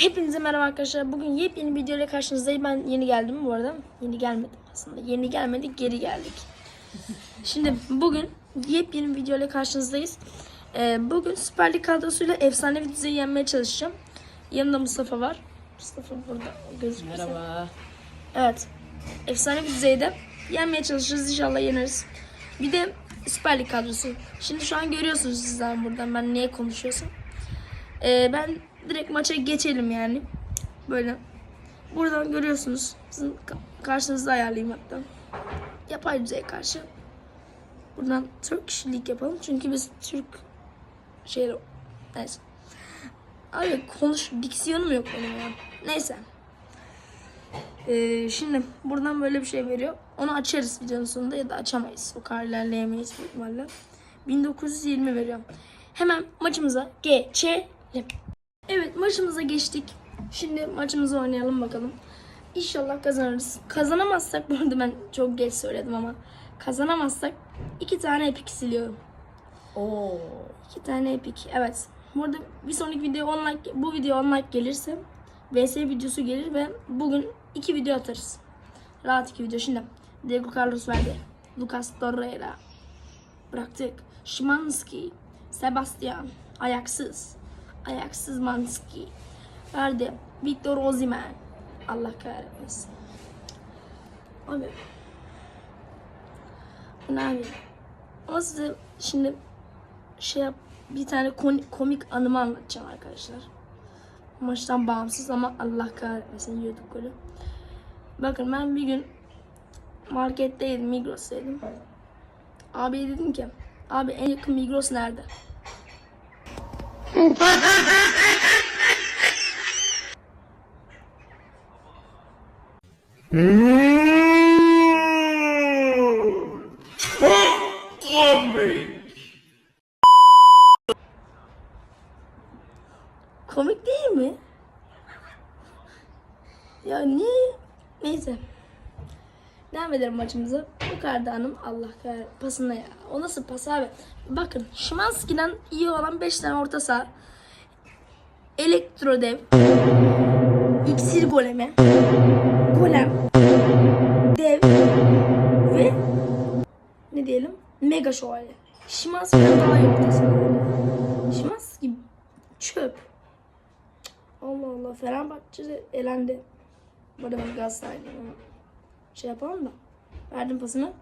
Hepinize merhaba arkadaşlar. Bugün yepyeni bir video ile karşınızdayım. Ben yeni geldim bu arada. Yeni gelmedim aslında. Yeni gelmedik, geri geldik. Şimdi bugün yepyeni bir video ile karşınızdayız. Ee, bugün Süper Lig kadrosuyla efsane bir diziyi yenmeye çalışacağım. Yanımda Mustafa var. Mustafa burada gözüküyor. Merhaba. Evet. Efsane bir düzeyde yenmeye çalışırız. İnşallah yeneriz. Bir de Süper Lig kadrosu. Şimdi şu an görüyorsunuz sizden buradan ben niye konuşuyorsam. Ee, ben direkt maça geçelim yani. Böyle. Buradan görüyorsunuz. Sizin ka- karşınızda ayarlayayım hatta. Yapay düzeye karşı. Buradan Türk kişilik yapalım. Çünkü biz Türk şey neyse. Abi konuş diksiyonum yok benim ya. Neyse. Ee, şimdi buradan böyle bir şey veriyor. Onu açarız videonun sonunda ya da açamayız. O kadar ilerleyemeyiz büyük ihtimalle. 1920 veriyor. Hemen maçımıza geçelim. Evet maçımıza geçtik. Şimdi maçımızı oynayalım bakalım. İnşallah kazanırız. Kazanamazsak bu arada ben çok geç söyledim ama kazanamazsak iki tane epik siliyorum. Oo. İki tane epik. Evet. Burada bir sonraki video 10 like, bu video 10 like gelirse VS videosu gelir ve bugün iki video atarız. Rahat iki video. Şimdi Diego Carlos verdi. Lucas Torreira. Bıraktık. Şimanski. Sebastian. Ayaksız. Ayaksız Manski. Verdi. Victor Osimhen. Allah kahretmesin. Abi. Abi? Ama size şimdi şey yap bir tane komik, anımı anlatacağım arkadaşlar. Maçtan bağımsız ama Allah kahretmesin yiyorduk golü. Bakın ben bir gün marketteydim, Migros'taydım. Abiye dedim ki, abi en yakın Migros nerede? Komik değil mi? Ya niye? Neyse. Devam edelim maçımıza. Bu karda hanım Allah kahretsin. Pasına ya. O nasıl pas abi? Bakın Şimanski'den iyi olan 5 tane orta saha. Elektrodev. İksir golemi. Golem. Dev. Ve ne diyelim? Mega şövalye. Şimanski'den daha iyi orta saha. Şimanski çöp. Allah Allah Fenerbahçe elendi. Bu arada ben Galatasaraylıyım. Şey yapalım da. Verdim pasını.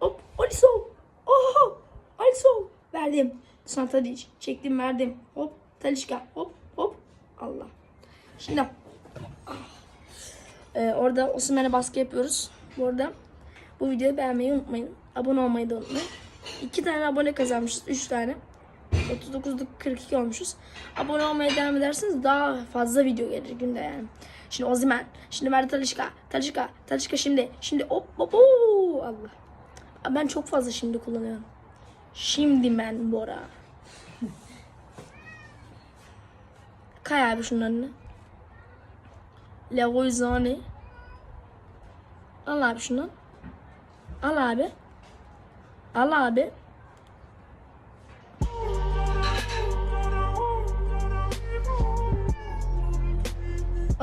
Hop Alisson. Oho. Alisson. Verdim. Sonra Tadic. Çektim verdim. Hop. Talişka. Hop hop. Allah. Şimdi. ah. Ee, orada Osimhen'e baskı yapıyoruz. Bu arada bu videoyu beğenmeyi unutmayın. Abone olmayı da unutmayın. İki tane abone kazanmışız. Üç tane. 39'luk 42 olmuşuz. Abone olmaya devam ederseniz daha fazla video gelir günde yani. Şimdi Ozimen. Şimdi verdi Talişka. Talişka. Talişka şimdi. Şimdi hop hop. Allah. Ben çok fazla şimdi kullanıyorum. Şimdi ben Bora. Kay abi şunun önüne. Leroy Sané. Al abi şunu. Al abi. Al abi.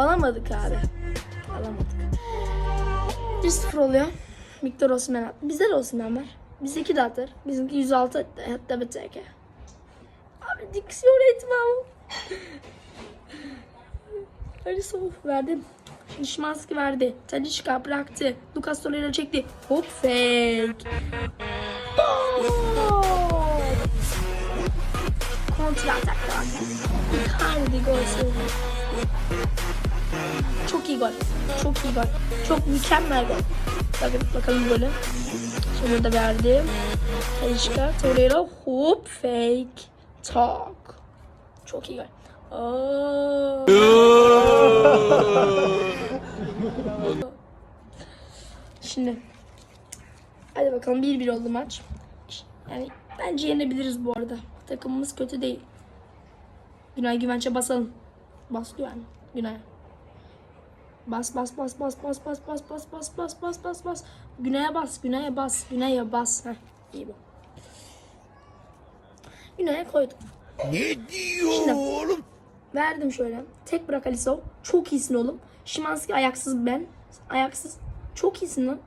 Alamadık abi. Alamadık. 1-0 oluyor. Victor Osimhen attı. Bizde de Osimhen var. Bizdeki de atar. Bizimki 106 attı. Hatta bir tek. Abi diksiyon etmem. Alisson verdi. Şimanski verdi. Tadişka bıraktı. Lucas Torreira çekti. Hop fake. Kontra atakta. Icardi gol sevdi. Çok iyi gol. Çok iyi gol. Çok mükemmel gol. Bakın bakalım golü. Şimdi burada verdim. Tadişka Torreira hop fake. Tak. Çok iyi gol. Şimdi hadi bakalım 1-1 oldu maç. Yani bence yenebiliriz bu arada. Takımımız kötü değil. Günay Güvenç'e basalım. Bas Güven. Günay. Bas bas bas bas bas bas bas bas bas bas bas bas bas. Güney'e bas, Güney'e bas, Güney'e bas. Heh, iyi bu. Güney'e koydum. Ne diyor Şimdi- oğlum? Verdim şöyle. Tek bırak Alisov. Çok iyisin oğlum. Şimanski ayaksız ben. Ayaksız. Çok iyisin lan.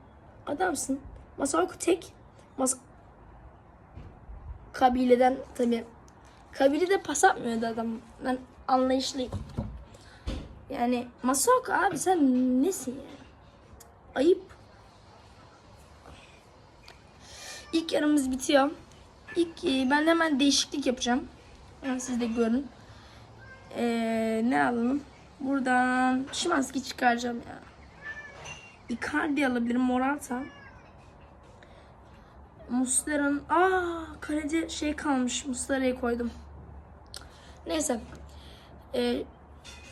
Adamsın. Masako tek. Mas Kabileden tabii. Kabilede pas atmıyordu adam. Ben anlayışlıyım. Yani Masako abi sen nesin ya? Ayıp. İlk yarımız bitiyor. İlk e, ben hemen değişiklik yapacağım. Yani siz de görün. Ee, ne alalım? Buradan Şimanski çıkaracağım ya. Icardi alabilirim. Morata. Muslera'nın... Aa kaleci şey kalmış. Muslera'yı koydum. Neyse. Ee,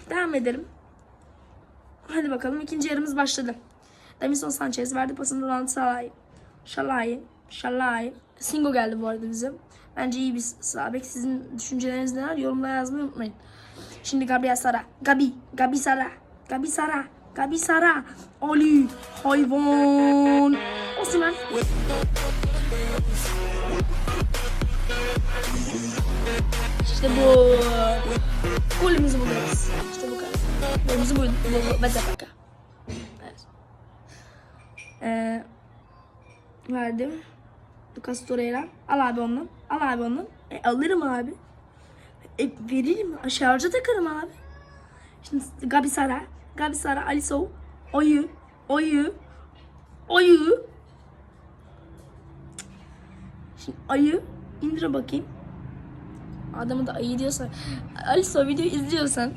devam edelim. Hadi bakalım. ikinci yarımız başladı. Davinson Sanchez verdi pasını Ronald Salay. Şalay. Şalay. Singo geldi bu arada bize. Bence iyi bir sağ bek. Sizin düşünceleriniz neler? Yorumlara yazmayı unutmayın. Şimdi Gabriel Sara. Gabi. Gabi Sara. Gabi Sara. Gabi Sara. Ali. Hayvan. Osman. İşte bu. Golümüzü buluyoruz. İşte bu kadar. Golümüzü bulduk. Ve dakika. Evet. Ee, verdim. Lucas Torreira. Al abi ondan. Al abi ondan. E, alırım abi. E, veririm. Şarja takarım abi. Şimdi Gabi Sara. Gabi Sara. Alisov. Oyu. Oyu. Oyu. Şimdi ayı indir bakayım. Adamı da ayı diyorsan. Alisov video izliyorsan.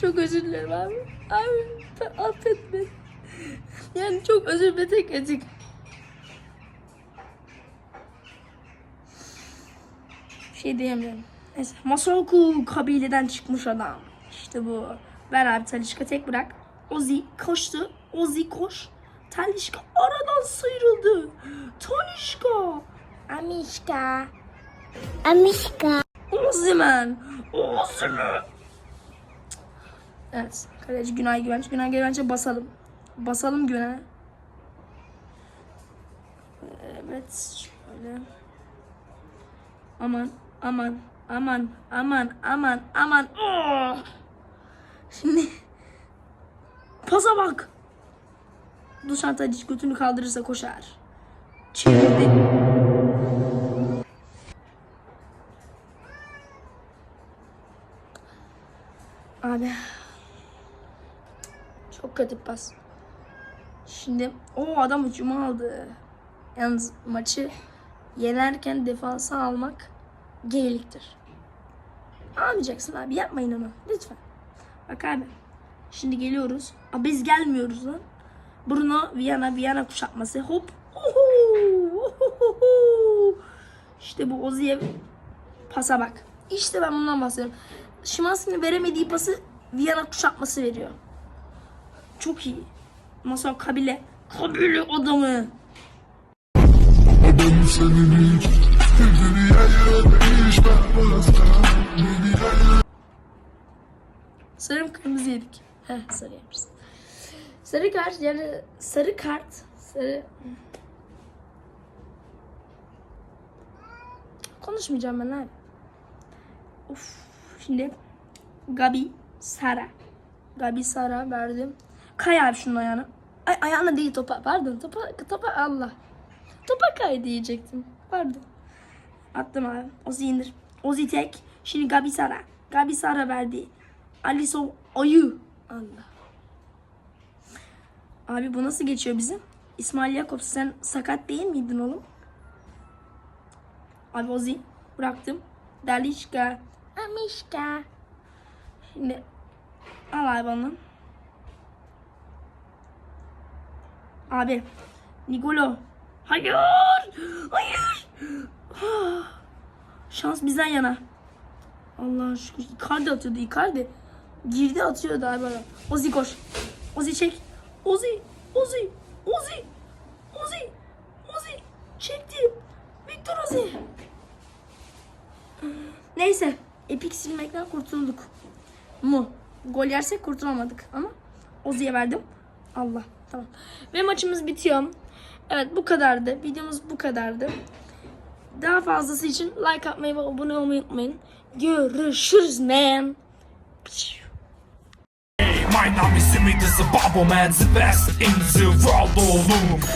Çok özür dilerim abi. Abi affet beni. Yani çok özür dilerim tek açık. Bir şey diyemiyorum. Neyse. Masoku kabileden çıkmış adam. İşte bu. Ver abi Talişka tek bırak. Ozi koştu. Ozi koş. Talişka aradan sıyrıldı. Talişka. Amişka. Amişka. Ozimen. Ozimen. Evet. Kaleci Günay Güvenç. Günay Güvenç'e basalım. Basalım Günay. Evet. Şöyle. Aman. Aman. Aman. Aman. Aman. Aman. Oh! Şimdi. Pasa bak. Dušan Tadić götünü kaldırırsa koşar. Çevirdi. Abi. Çok kötü pas. Şimdi o adam hücumu aldı. Yalnız maçı yenerken defansa almak geyliktir. Almayacaksın abi yapmayın onu lütfen. Bak abi şimdi geliyoruz. Aa, biz gelmiyoruz lan. Bruno Viyana Viyana kuşatması hop. Uhuhu. İşte bu Ozi'ye pasa bak. İşte ben bundan bahsediyorum. Şimanski'nin veremediği pası Viyana kuşatması veriyor. Çok iyi. Masal Kabile. Kabile adamı. Adam senin hiç Sarı mı kırmızı yedik? Heh sarı yemişiz. Sarı kart yani sarı kart. Sarı... Konuşmayacağım ben abi. Of. Şimdi Gabi Sara. Gabi Sara verdim. Kay abi şunun ayağına. Ay ayağına değil topa. Pardon topa, topa Allah. Topa kay diyecektim. Pardon. Attım abi. Ozi indir. Ozi tek. Şimdi Gabi Sara. Gabi Sara verdi. Alisson ayı. Allah. Abi bu nasıl geçiyor bizim? İsmail Yakup sen sakat değil miydin oğlum? Abi Ozi bıraktım. Dalişka. Amişka. Şimdi al onu. Abi. Nigolo. Hayır. Hayır. Ah. Şans bizden yana. Allah'a şükür. Icardi atıyordu Icardi. Girdi atıyordu abi bana. Ozi koş. Ozi çek. Ozi. Ozi. Ozi. Ozi. Ozi. Çekti. Victor Ozi. Neyse. Epik silmekten kurtulduk. Mu. Gol yersek kurtulamadık ama Ozi'ye verdim. Allah. Tamam. Ve maçımız bitiyor. Evet bu kadardı. Videomuz bu kadardı. Daha fazlası için like atmayı ve abone olmayı unutmayın. Görüşürüz man. My name is Smith, the Bubble Man, the best in the world,